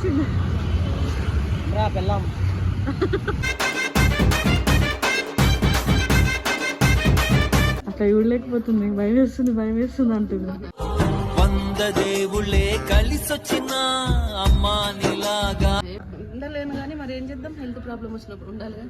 వచ్చింది. రా పెళ్ళాం. అట్లా చూడలేకపోతుంది. భయం వేస్తుంది భయం వేస్తుంది అంటుంది. వంద దేవుళ్ళే కలిసొచ్చిన అమ్మా నీలాగా. ఉండలేను కానీ మరి ఏం చేద్దాం? హెల్త్ ప్రాబ్లం వచ్చినప్పుడు ఉండాలి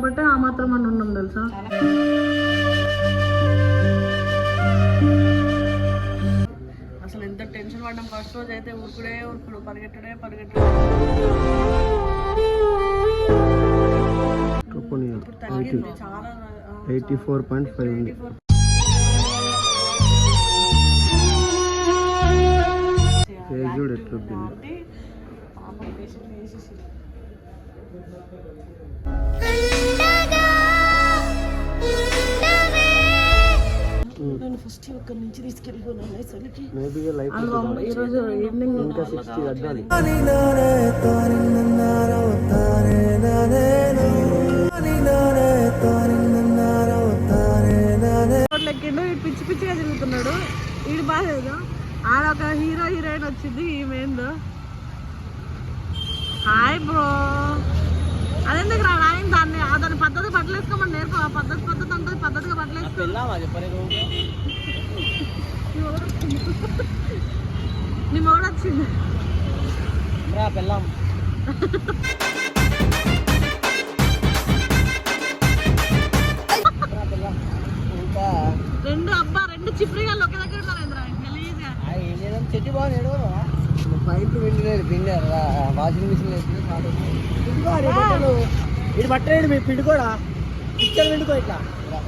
కాబట్టి ఆ మాత్రం అని ఉన్నాం తెలుసా? అసలు ఎంత టెన్షన్ పడ్డాం ఫస్ట్ రోజు అయితే ఊరుకుడే ఊరుకుడు పరిగెట్టడే పరిగెట్టడే చాలా ఎయిటీ ఫోర్ పాయింట్ ఫైవ్ ఉంది. ఫేస్ చూడు ఎట్లుంటుంది ఫస్ట్ ఒక్కడి నుంచి మేబీ లైఫ్ ఈరోజు ఈవినింగ్ ఇంకా సిక్స్టీ తగ్గాలి. లెక్కిండు వీడు పిచ్చి పిచ్చిగా తిరుగుతున్నాడు. వీడు బాగాలేదు ఆడ ఒక హీరో హీరోయిన్ వచ్చింది ఈమెందో హాయ్ బ్రో అదెందుకు రా పద్ధతి బట్టలేసుకోమని నేర్పు ఆ పద్ధతి పద్ధతి అంతా పద్ధతిగా పెళ్ళామా చెప్పని నీ మొగుడు వచ్చింది పెళ్ళాం. రెండు అబ్బా రెండు చిప్రిగాళ్ళు ఒకే దగ్గర చేద్దాం చెట్టు బాగుంది పైపు పిండిలేదు పిండారు వాషింగ్ మిషన్ వేసుకుని ఇది పట్టలేడు మీ పిండి కూడా. పిక్చర్ పిండుకో ఇట్లా.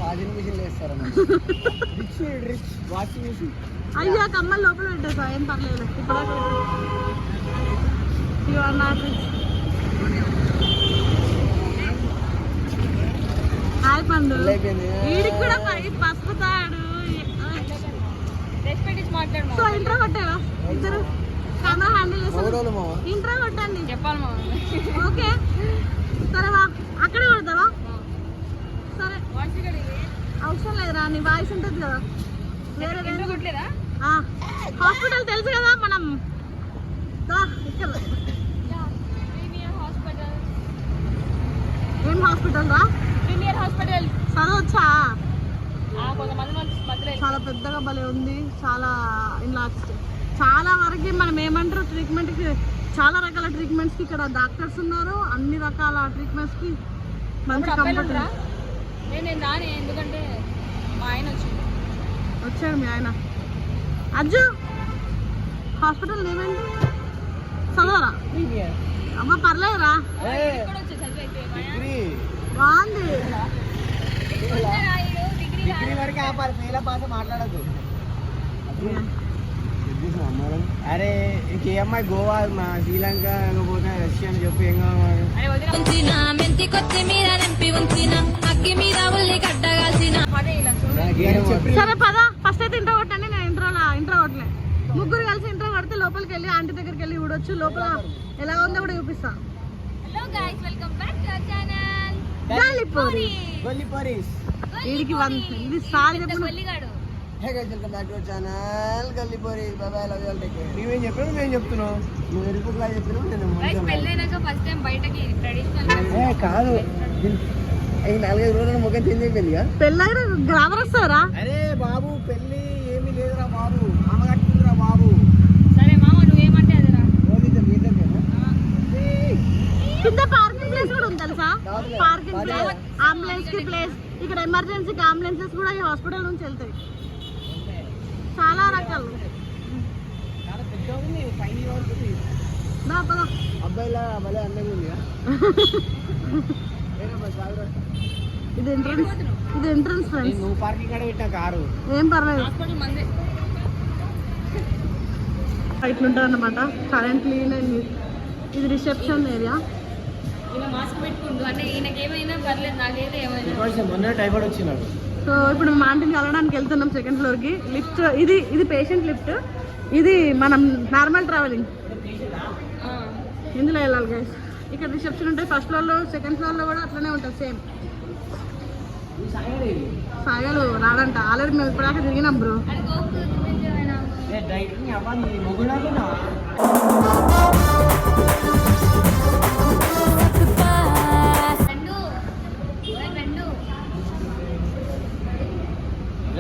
వాషింగ్ మిషన్ వేస్తారు రిచ్ రిచ్ వాషింగ్ మిషన్. అయ్యా కమ్మలు లోపల పెట్టేసా ఏం పర్లేదు. ఇప్పుడు నాకు హాయ్ పండు. వీడికి కూడా పసుపు తాడు సో ఇంట్రో కొట్టావా? ఇద్దరు. కెమెరా హ్యాండిల్ చేస్తారు ఇంట్రో కొట్టండి. చెప్పాలి మా ఓకే. వా. అక్కడే కొడతావా? సరే. అవసరం లేదురా నీ వాయిస్ ఉంటుంది కదా. వేరే హాస్పిటల్ తెలుసు కదా మనం. ఇక్కడ ఏం హాస్పిటల్ రా? Premier hospital. చదవచ్చా? చాలా పెద్దగా భలే ఉంది చాలా ఇలా చాలా వరకు మనం ఏమంటారు ట్రీట్మెంట్కి చాలా రకాల ట్రీట్మెంట్స్కి ఇక్కడ డాక్టర్స్ ఉన్నారు. అన్ని రకాల ట్రీట్మెంట్స్కి మంచి కంఫర్ట్ నేను నేను రాని ఎందుకంటే మా ఆయన వచ్చింది వచ్చాడు మీ ఆయన. అజ్జు హాస్పిటల్ ఏమైంది? చదవరా? అమ్మ పర్లేదురా. బాగుంది. డిగ్రీ వరకు ఆపాలి ఫెయిల్ పాస్ మాట్లాడద్దు. అరే గోవా మా శ్రీలంక పోతే రష్యా అని చెప్పి ఏం సరే పద. ఫస్ట్ అయితే ఇంట్రో కొట్టండి నేను ఇంట్రో ఇంట్రో కొట్టలే. ముగ్గురు కలిసి ఇంట్రో కొడితే లోపలికి వెళ్ళి ఆంటీ దగ్గరికి వెళ్ళి చూడొచ్చు. లోపల ఎలా ఉందో కూడా చూపిస్తా. Hello guys welcome back to our channel గాలిపోరి గొల్లి పరీస్ వీడికి వన్ ఇది sir hey guys welcome back to our channel love you take care చెప్పావు? నేను చెప్తున్నావు? నువ్వు చెప్పినావు? నేను పెళ్ళైనాక ఫస్ట్ టైం బయటకి ట్రెడిషనల్ ఏ కాదు. ఈ నాలుగైదు రోజులు ముఖం చేంజ్ అయిపోయింది పెళ్ళైన గ్రామర్ వస్తారా అరే బాబు పెళ్ళి ఏమీ లేదురా బాబు. ఆమె కట్టుకుందిరా బాబు. సరే మామ నువ్వేమంటే అదిరా? కింద? పార్కింగ్ ప్లేస్ కూడా ఉంది తెలుసా? పార్కింగ్ ప్లేస్ అంబులెన్స్కి ప్లేస్ ఇక్కడ ఎమర్జెన్సీకి అంబులెన్సెస్ కూడా ఈ హాస్పిటల్ నుంచి వెళ్తాయి. చాలా రకాలు. ఇది ఎంట్రన్స్ ఇది ఎంట్రన్స్ ఫ్రెండ్స్ నువ్వు పార్కింగ్ కాడ పెట్టిన కారు? ఏం పర్లేదు. ఇట్లుంటుంది అనమాట కరెంట్లీ ఇది రిసెప్షన్ ఏరియా ఈయన మాస్క్ పెట్టుకుంటూ అంటే ఈయనకి ఏమైనా పర్లేదు నాకైతే ఏమైనా. మొన్న టైఫాయిడ్ వచ్చినాడు సో ఇప్పుడు మేము ఆంటీని కలవడానికి వెళ్తున్నాం సెకండ్ ఫ్లోర్కి లిఫ్ట్ ఇది ఇది పేషెంట్ లిఫ్ట్ ఇది మనం నార్మల్ ట్రావెలింగ్ ఇందులో వెళ్ళాలి గైస్ ఇక్కడ రిసెప్షన్ ఉంటుంది ఫస్ట్ ఫ్లోర్లో సెకండ్ ఫ్లోర్లో కూడా అట్లనే ఉంటుంది సేమ్ సాగలు రాడంట ఆల్రెడీ మేము ఇప్పటిదాకా తిరిగినాం బ్రో.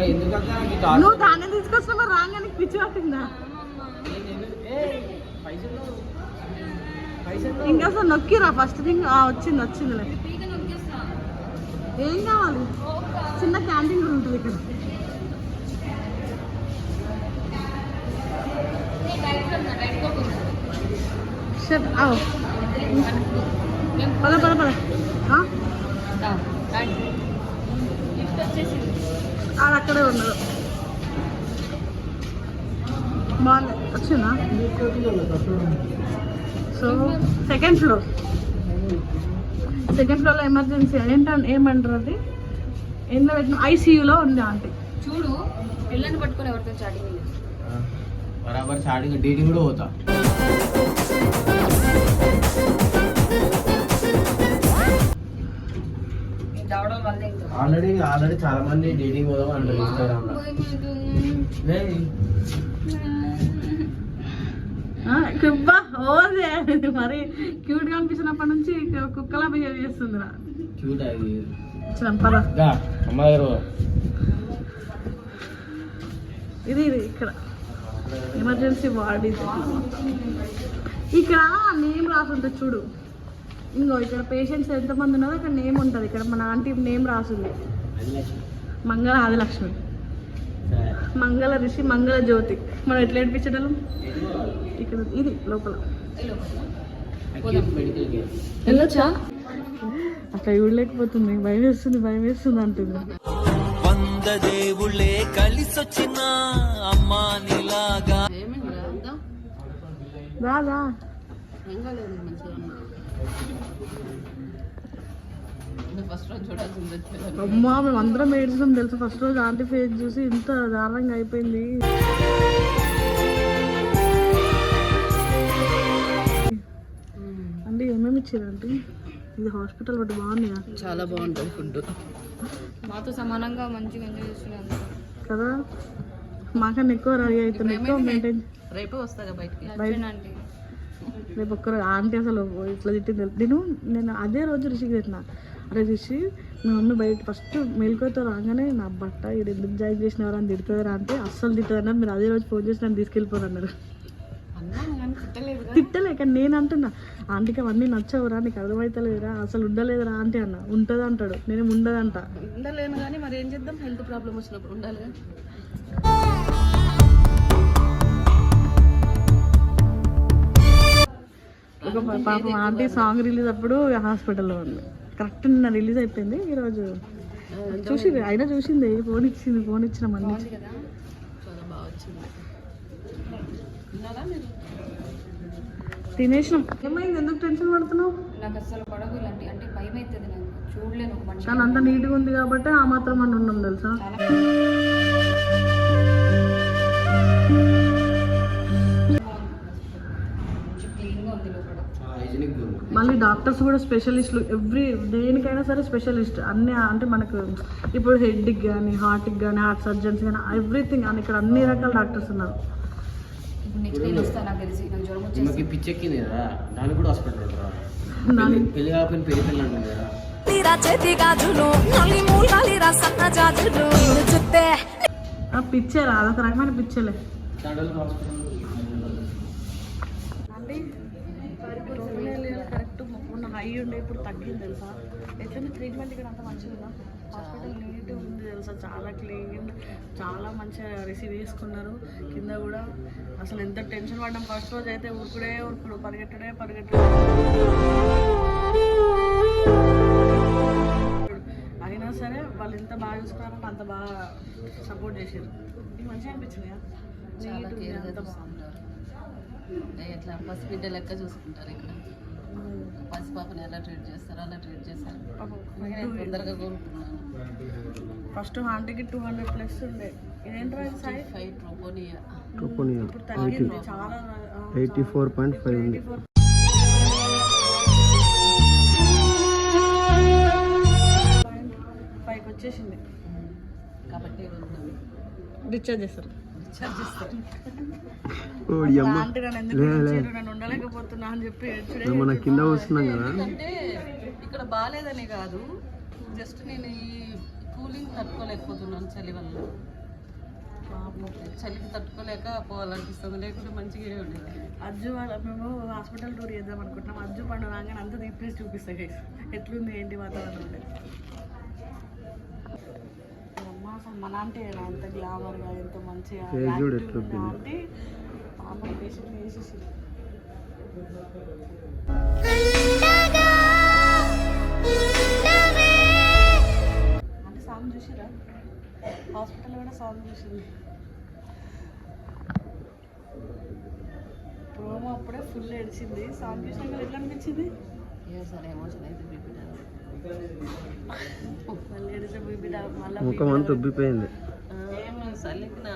నువ్వు దాన్ని తీసుకొస్తున్నా రాగానే పిచ్చి పట్టిందా? ఇంకా అసలు నొక్కిరా ఫస్ట్ థింగ్ వచ్చింది నొక్కేస్తా ఏం కావాలి? చిన్న క్యాంటీన్ కూడా ఉంటుంది ఇక్కడ. షట్. పద పద పద. ఆడ అక్కడే ఉన్నాడు బాగుంది. వచ్చిందా? సో సెకండ్ ఫ్లోర్ సెకండ్ ఫ్లోర్లో ఎమర్జెన్సీ ఏంటంటే ఏమంటారు అది? ఎందులో పెట్టిన ఐసీయూలో ఉంది ఆంటీ. చూడు పిల్లని పట్టుకొని ఎవరితో చాటింగ్ బరాబర్ స్టార్టింగ్ డేటింగ్ కూడా పోతా. ఆల్రెడీ ఆల్రెడీ చాలా మంది డేటింగ్ పోదాం అంటారు ఇన్స్టాగ్రామ్లో. ఏయ్, కుబ్బా ఓదే మరి. క్యూట్గా అనిపించినప్పటి నుంచి కుక్కలా బిహేవ్ చేస్తుందిరా. క్యూట్ అది. చంపరా గా అమ్మ దగ్గర పో. ఇది ఇది ఇక్కడ. ఎమర్జెన్సీ వార్డ్ ఇది. ఇక్కడ నేమ్ రాసి ఉంటుంది చూడు. ఇంకో ఇక్కడ పేషెంట్స్ ఎంతమంది ఉన్నారో అక్కడ నేమ్ ఉంటుంది. ఇక్కడ మన ఆంటీ నేమ్ రాసింది. మంగళ ఆదిలక్ష్మి. సరే. మంగళ ఋషి మంగళ జ్యోతి. మనం ఎట్లా ఏడిపించడం ఇక్కడ ఇది లోపల. వెళ్ళొచ్చా? అట్లా ఇవ్వలేకపోతుంది భయం వేస్తుంది భయం వేస్తుంది అంటుంది. వంద దేవుళ్ళే కలిసొచ్చిన అమ్మా నీలాగా. రాదా అమ్మా మేము అందరం ఏడుస్తాం తెలుసు? ఫస్ట్ రోజు ఆంటీ ఫేస్ చూసి ఇంత దారుణంగా అయిపోయింది. అంటే ఏమేమి ఇచ్చారు అంటే ఇది హాస్పిటల్ బట్ బాగుంది చాలా బాగుంటుంది ఫుడ్ మాతో సమానంగా మంచిగా ఎంజాయ్ చేస్తున్నాను కదా? మాకన్నా ఎక్కువ రెడీ అవుతుంది ఎక్కువ మెయింటైన్ రేపే వస్తాగా బయటికి. లక్ష్మణ్ రేపు ఒక్కరు ఆంటీ అసలు ఇట్లా తిట్టింది నేను నేను అదే రోజు రిషికి తిట్టిన. అరే రిషి మీ మమ్మీ బయట ఫస్ట్ మేల్కోతో రాగానే నా బట్ట ఇది ఎందుకు జాయిన్ చేసినవారు అని తిడుతుందిరా అంటే అస్సలు తిట్టదు అన్నారు మీరు అదే రోజు ఫోన్ చేసి నన్ను తీసుకెళ్ళిపోరు అన్నారు అన్నాను కానీ తిట్టలేదు తిట్టలే కానీ నేను అంటున్నా ఆంటీకి అవన్నీ నచ్చవురా నీకు అర్థమవుతలేదురా అసలు ఉండలేదురా ఆంటీ అన్న. ఉంటుంది అంటాడు. నేను ఉండదంట. ఉండలేను కానీ మరి ఏం చేద్దాం? హెల్త్ ప్రాబ్లం వచ్చినప్పుడు ఉండాలిగా ఒక పాపం ఆంటీ సాంగ్ రిలీజ్ అప్పుడు హాస్పిటల్లో ఉంది. కరెక్ట్ నిన్న రిలీజ్ అయిపోయింది ఈరోజు. చూసింది అయినా చూసింది ఫోన్ ఇచ్చింది ఫోన్ ఇచ్చిన మళ్ళీ. తినేసినాం. ఏమైంది? ఎందుకు టెన్షన్ పడుతున్నావు? నాకు అసలు పడవు ఇలాంటి అంటే భయం అవుతుంది నాకు. చూడలేను ఒక మనిషి కానీ అంత నీట్గా ఉంది కాబట్టి ఆ మాత్రం అని ఉన్నాం తెలుసా? మళ్ళీ డాక్టర్స్ కూడా స్పెషలిస్టులు ఎవ్రీ దేనికైనా సరే స్పెషలిస్ట్. అన్ని అంటే మనకు ఇప్పుడు హెడ్కి కానీ హార్ట్కి కానీ హార్ట్ సర్జన్స్ కానీ ఎవ్రీథింగ్ అని ఇక్కడ అన్ని రకాల డాక్టర్స్ ఉన్నారు. ఇప్పుడు నెక్స్ట్ నేను వస్తాను నాకు తెలిసి? నాకు జ్వరం వచ్చేసి ఈమెకి పిచ్చెక్కింది కదా. దానికి కూడా హాస్పిటల్ ఉంటారా దాని పెళ్ళి కాకపోయిన పెళ్ళి పిల్లలు అంటుంది కదా. తీరా చేతి గాజులు నల్లి మూలాలిరా సన్న జాజులు. నిన్ను చూస్తే ఆ పిచ్చేరా అదొక రకమైన పిచ్చేలే. హాస్పిటల్ అంటే కరెక్ట్ మొన్న హై ఉండే ఇప్పుడు తగ్గింది తెలుసా? ఎట్లా ట్రీట్మెంట్ ఇక్కడ అంత మంచిగా హాస్పిటల్ నీట్ ఉంది తెలుసా? చాలా క్లీన్ చాలా మంచిగా రిసీవ్ చేసుకున్నారు. కింద కూడా అసలు ఎంత టెన్షన్ పడ్డాం. ఫస్ట్ రోజు అయితే ఊరుకుడే ఊరుకుడు పరిగెట్టుడే పరిగెట్టుడే. అయినా సరే వాళ్ళు ఎంత బాగా చూసుకున్నారంటే అంత బాగా సపోర్ట్ చేశారు. నీకు మంచిగా అనిపించింది చాలా కేర్గా చూసుకుంటారు. ఎట్లా పసిబిడ్డ లెక్క చూసుకుంటారు ఇక్కడ. పసిపాపని ఎలా ట్రీట్ చేస్తారో? అలా ట్రీట్ చేస్తారు నేను తొందరగా కోరుకున్నాను ఫస్ట్ ఆంటీకి టూ హండ్రెడ్ ప్లస్ ఉండే. ఫైవ్ ట్రోపోనియా ఇప్పుడు తగ్గింది చాలా ఎయిటీ ఫోర్ పాయింట్ ఫైవ్ ఉంది. వచ్చేసింది. కాబట్టి డిశ్చార్జ్ చేస్తారు ఉండలేకపోతున్నా అని చెప్పి. మన కింద వస్తున్నాం కదా. ఇక్కడ బాగాలేదని కాదు. జస్ట్ నేను ఈ కూలింగ్ తట్టుకోలేకపోతున్నాను చలి వల్ల. చలికి తట్టుకోలేక పోవాలనిపిస్తుంది. లేకుంటే మంచిగా ఉండేది. అజ్జు వాళ్ళ మేము హాస్పిటల్ టూర్ చేద్దాం అనుకుంటున్నాం. అజ్జు పండు రాగానే అంతా తీపేసి చూపిస్తాయి. ఎట్లుంది ఏంటి వాతావరణం. అమ్మ అసలు మన అంటే ఎంత గ్లామర్గా ఎంత మంచిగా అంటే మామూలు పేషెంట్ వేసేసి. అంటే సాంగ్ చూసిరా హాస్పిటల్ కూడా సాంగ్ చూసింది. ప్రోమో అప్పుడే ఫుల్ ఏడిచింది. సాంగ్ చూసినాక ఎట్లా అనిపించింది? సరే ఎమోషన్ అయితే బీపీ మళ్ళీ ఏడిస్తే బీపీ మళ్ళీ ముఖం అంతా ఉబ్బిపోయింది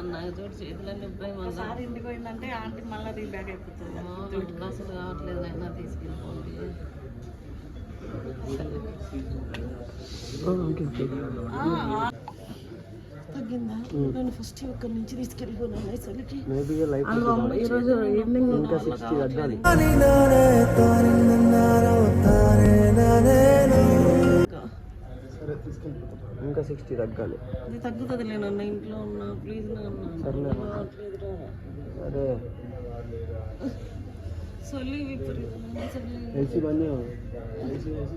నాకు చూడు చేతులన్నీ ఉబ్బాయి మళ్ళీ ఒకసారి ఇంటికి పోయిందంటే ఆంటీ మళ్ళీ రీబ్యాక్ అయిపోతుంది అసలు కావట్లేదు అయినా తీసుకెళ్ళిపోండి తగ్గిందా నేను ఫస్ట్ ఇక్కడ నుంచి తీసుకెళ్ళిపోయినా అసలుకి మేబీ లైఫ్ ఈరోజు ఈవినింగ్ ఇంకా సిక్స్టీ తగ్గాలి ఇంకా సిక్స్టీ తగ్గాలి. అది తగ్గుతుంది నేను ఇంట్లో ఉన్నా ప్లీజ్ సర్లే చలి ఏసీ బంద్. AC AC.